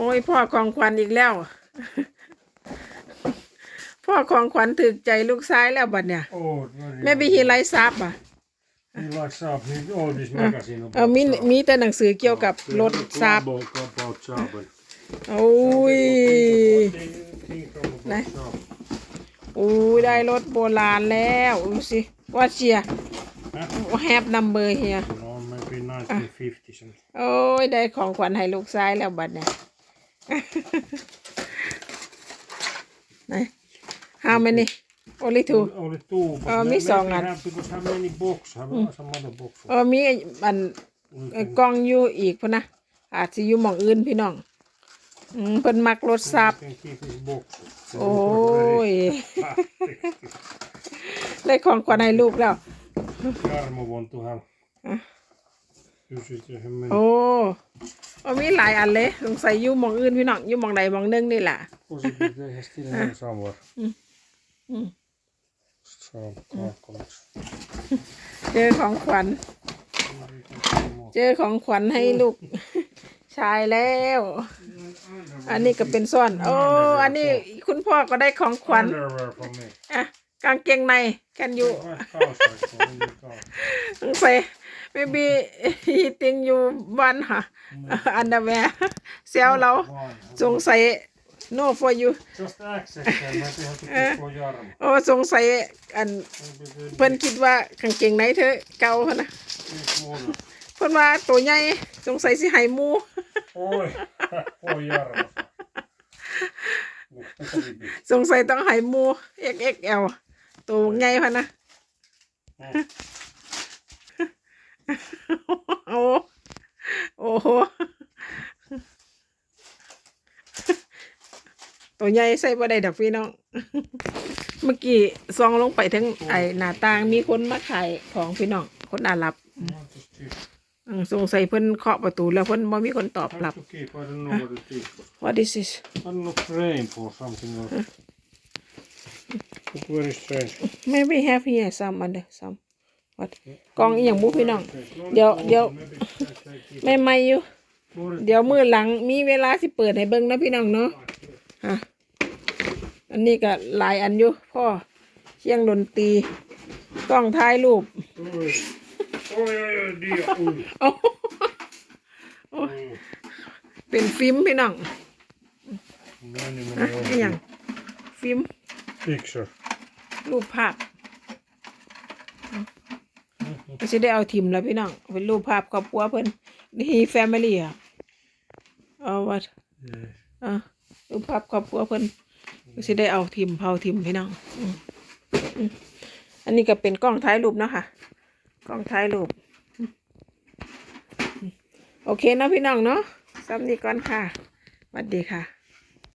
อ้ยพ่อของขวัญอีกแล้ว พ่อของขวัญถึกใจลูกชายแล้วบัดเนี่ย Oh, very แม่บีฮีไลซับอะ He likes up. He all this magazine เออมีมีแต่หนังสือเกี่ยวกับรถซับ About, about Saab. โอ้ย What do you think from about Này. Saab? โอ้ยได้รถโบราณแล้วดูสิว่าเชียแฮปนัมเบอร์เฮีย No, maybe 1950 something. โอ้ย ได้ของขวัญให้ลูกชายแล้วบัดเนี่ย ไหน how many only two Only, only two. But Ờ, may- miss maybe on ạ. have, because how many box? Have some other box? เออมีอัน We เอ่อ can- กล้องอยู่อีกพุ่นนะอาจสิอยู่หม่องอื่นพี่น้องอืมเพิ่นมักรถซับ we can keep his box. โอ้ย ได้ของขวัญให้ลูกแล้ว Jarmo want to have. You should have many. โอ้โอ้มีหลายอันเลยสงสัยอยู่หม่องอื่นพี่น้องอยู่หม่องใดหม่องหนึงนี่แหละ Possibly they have still have somewhere. Mm. Some car collection. เจอของขวัญ เจอของขวัญให้ลูกชายแล้ว อันนี้ก็เป็นซ่อน โอ้ อันนี้คุณพ่อก็ได้ของขวัญ Underwear for me. อะกางเกงในแคนยู My house actually, in the car. สงสัย maybe he think you want ฮะ underwear เซลเรา Fine. สงสัย no for you Just access them, maybe have to keep for Jarmo. โอ้สงสัยอัน Maybe they เพิ่นคิดว่ากางเกงในเธอเก่าหั่นนะ too smaller. เพิ่นว่าตัวใหญ่สงสัยสิให้หมู Oi, for Jarmo. Look, look at it. สงสัยต้องให้หมู XXL ตัวใหญ่พันนะ โอ้โอ้โหตัวใหญ่ใส่บ่ได้ดอกพี่น้อง เมื่อกี้ซองลงไปทั้งไอหน้าต่างมีคนมาขายของพี่น้อง คนอาหรับ Not just keep. อืมสงสัยเพิ่นเคาะประตูแล้วเพิ่นบ่มีคนตอบรับ Have to keep, I don't know what it is. but What is this I don't know, frame for something or. Look very strange. maybe have here some under some what กล่องอีหยังบุพี่น้อง เดี๋ยวเดี๋ยวไม่ไม่อยู่ เดี๋ยวมือหลังมีเวลาสิเปิดให้เบิ่งนะพี่น้องเนาะฮะอันนี้ก็หลายอันอยู่พ่อเชียงดนตรีกล้องถ่ายรูป Oi, oi, oi, oi, dia, oi. โอ้ oi. เป็นฟิล์มพี่น้อง Näin niin ฮะ menee อีหยัง ohi. ฟิล์ม Picture. รูปภาพ ก็จะได้เอาทิมแล้วพี่น้องเป็นรูปภาพครอบครัวเพิ่นนี่แฟมิลี่อะเอาวัด Yes. อะรูปภาพครอบครัวเพิ่นก็สิได้เอาทิมเผาทิมพี่น้องอืมอืมอันนี้ก็เป็นกล้องถ่ายรูปเนาะค่ะ กล้องถ่ายรูปอืมอืมโอเคเนาะพี่น้องเนาะซ้ำนี้ก่อนค่ะสวัสดีค่ะ